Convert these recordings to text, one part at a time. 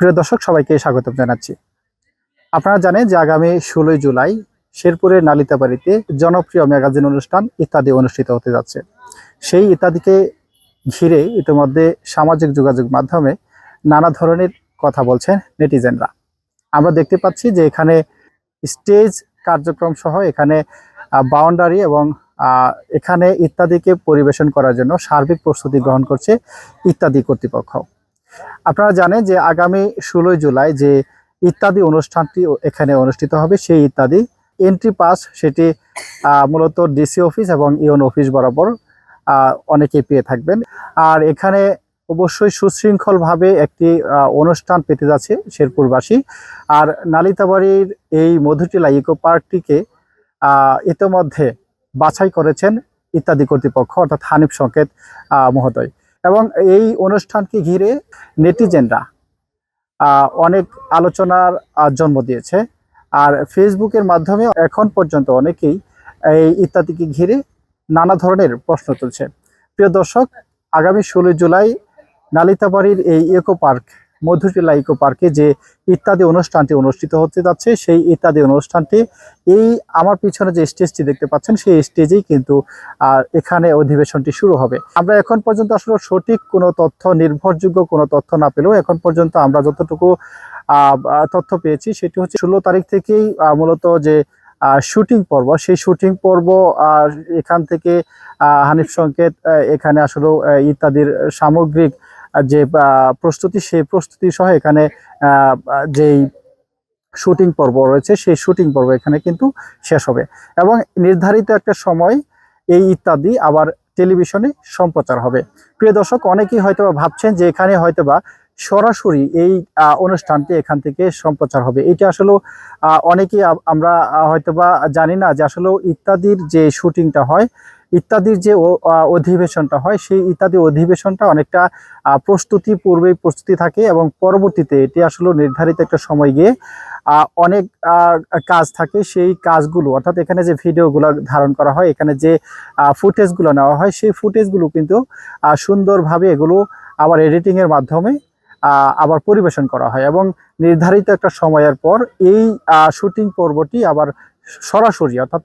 প্রিয় দর্শক, সবাইকে স্বাগত জানাচ্ছি। আপনারা জানেন যে আগামী ষোলোই জুলাই শেরপুরের নালিতাবাড়িতে জনপ্রিয় ম্যাগাজিন অনুষ্ঠান ইত্যাদি অনুষ্ঠিত হতে যাচ্ছে। সেই ইত্যাদিকে ঘিরে ইতিমধ্যে সামাজিক যোগাযোগ মাধ্যমে নানা ধরনের কথা বলছেন নেটিজেনরা। আমরা দেখতে পাচ্ছি যে এখানে স্টেজ কার্যক্রম সহ এখানে বাউন্ডারি এবং এখানে ইত্যাদিকে পরিবেশন করার জন্য সার্বিক প্রস্তুতি গ্রহণ করছে ইত্যাদি কর্তৃপক্ষ। আপনারা জানেন যে আগামী ষোলোই জুলাই যে ইত্যাদি অনুষ্ঠানটি এখানে অনুষ্ঠিত হবে, সেই ইত্যাদি এন্ট্রি পাস সেটি মূলত ডিসি অফিস এবং ইউন অফিস বরাবর অনেকেই পেয়ে থাকবেন। আর এখানে অবশ্যই সুশৃঙ্খলভাবে একটি অনুষ্ঠান পেতে যাচ্ছে শেরপুরবাসী। আর নালিতাবাড়ির এই মধুটিলা ইকো পার্কটিকে ইতোমধ্যে বাছাই করেছেন ইত্যাদি কর্তৃপক্ষ, অর্থাৎ হানিফ সংকেত মহোদয়। এবং এই অনুষ্ঠানকে ঘিরে নেটিজেনরা অনেক আলোচনার জন্ম দিয়েছে। আর ফেসবুকের মাধ্যমে এখন পর্যন্ত অনেকেই এই ইত্যাদিকে ঘিরে নানা ধরনের প্রশ্ন তুলছে। প্রিয় দর্শক, আগামী ষোলোই জুলাই নালিতাবাড়ির এই ইকো পার্ক মধুটিলা ইকো পার্কে যে ইত্যাদি অনুষ্ঠানটি অনুষ্ঠিত হতে যাচ্ছে, সেই ইত্যাদি অনুষ্ঠানটি এই আমার পিছনে যে স্টেজটি দেখতে পাচ্ছেন, সেই স্টেজেই কিন্তু আর এখানে অধিবেশনটি শুরু হবে। আমরা এখন পর্যন্ত আসলে সঠিক কোনো তথ্য, নির্ভরযোগ্য কোনো তথ্য না পেলেও এখন পর্যন্ত আমরা যতটুকু তথ্য পেয়েছি, সেটি হচ্ছে ষোলো তারিখ থেকেই মূলত যে শুটিং পর্ব, সেই শুটিং পর্ব এখান থেকে হানিফ সংকেত এখানে আসলে ইত্যাদির সামগ্রিক যে প্রস্তুতি, সেই প্রস্তুতি সহ এখানে যেই শুটিং পর্ব রয়েছে, সেই শুটিং পর্ব এখানে কিন্তু শেষ হবে। এবং নির্ধারিত একটা সময় এই ইত্যাদি আবার টেলিভিশনে সম্প্রচার হবে। প্রিয় দর্শক, অনেকেই হয়তোবা ভাবছেন যে এখানে হয়তোবা সরাসরি এই অনুষ্ঠানটি এখান থেকে সম্প্রচার হবে। এটা আসলে অনেকেই আমরা হয়তোবা জানি না যে আসলে ইত্যাদির যে শুটিংটা হয়, ইত্যাদির যে অধিবেশনটা হয়, সেই ইত্যাদি অধিবেশনটা অনেকটা প্রস্তুতি পূর্বেই প্রস্তুতি থাকে এবং পরবর্তীতে এটি আসলে নির্ধারিত একটা সময় গিয়ে অনেক কাজ থাকে। সেই কাজগুলো, অর্থাৎ এখানে যে ভিডিওগুলো ধারণ করা হয়, এখানে যে ফুটেজগুলো নেওয়া হয়, সেই ফুটেজগুলো কিন্তু সুন্দরভাবে এগুলো আবার এডিটিংয়ের মাধ্যমে আবার পরিবেশন করা হয় এবং নির্ধারিত একটা সময়ের পর এই শুটিং পর্বটি আবার সরাসরি অর্থাৎ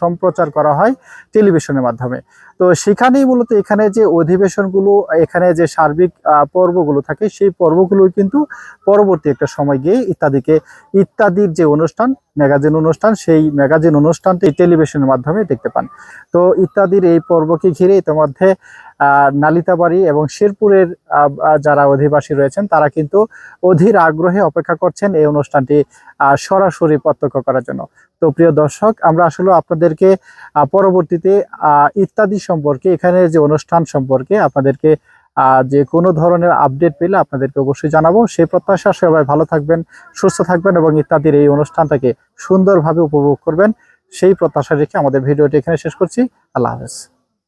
সম্প্রচার করা হয় টেলিভিশনের মাধ্যমে। তো সেখানেই মূলত এখানে যে অধিবেশনগুলো, এখানে যে সার্বিক পর্বগুলো থাকে সেই পর্বগুলো কিন্তু পরবর্তী একটা সময় গিয়ে ইত্যাদিকে, ইত্যাদির যে অনুষ্ঠান, ম্যাগাজিন অনুষ্ঠান, সেই ম্যাগাজিন অনুষ্ঠানটি টেলিভিশনের মাধ্যমে দেখতে পান। তো ইত্যাদির এই পর্বকে ঘিরে ইতিমধ্যে নালিতাবাড়ি এবং শেরপুরের যারা অধিবাসী রয়েছেন, তারা কিন্তু অধীর আগ্রহে অপেক্ষা করছেন এই অনুষ্ঠানটি সরাসরি প্রত্যক্ষ করার জন্য। তো প্রিয় দর্শক, আমরা আসলে আপনাদেরকে পরবর্তীতে ইত্যাদি সম্পর্কে, এখানে যে অনুষ্ঠান সম্পর্কে আপনাদেরকে যে কোনো ধরনের আপডেট পেলে আপনাদেরকে অবশ্যই জানাব। সেই প্রত্যাশা, সবাই ভালো থাকবেন, সুস্থ থাকবেন এবং ইত্যাদির এই অনুষ্ঠানটাকে সুন্দরভাবে উপভোগ করবেন। সেই প্রত্যাশা রেখে আমাদের ভিডিওটি এখানে শেষ করছি। আল্লাহ হাফেজ।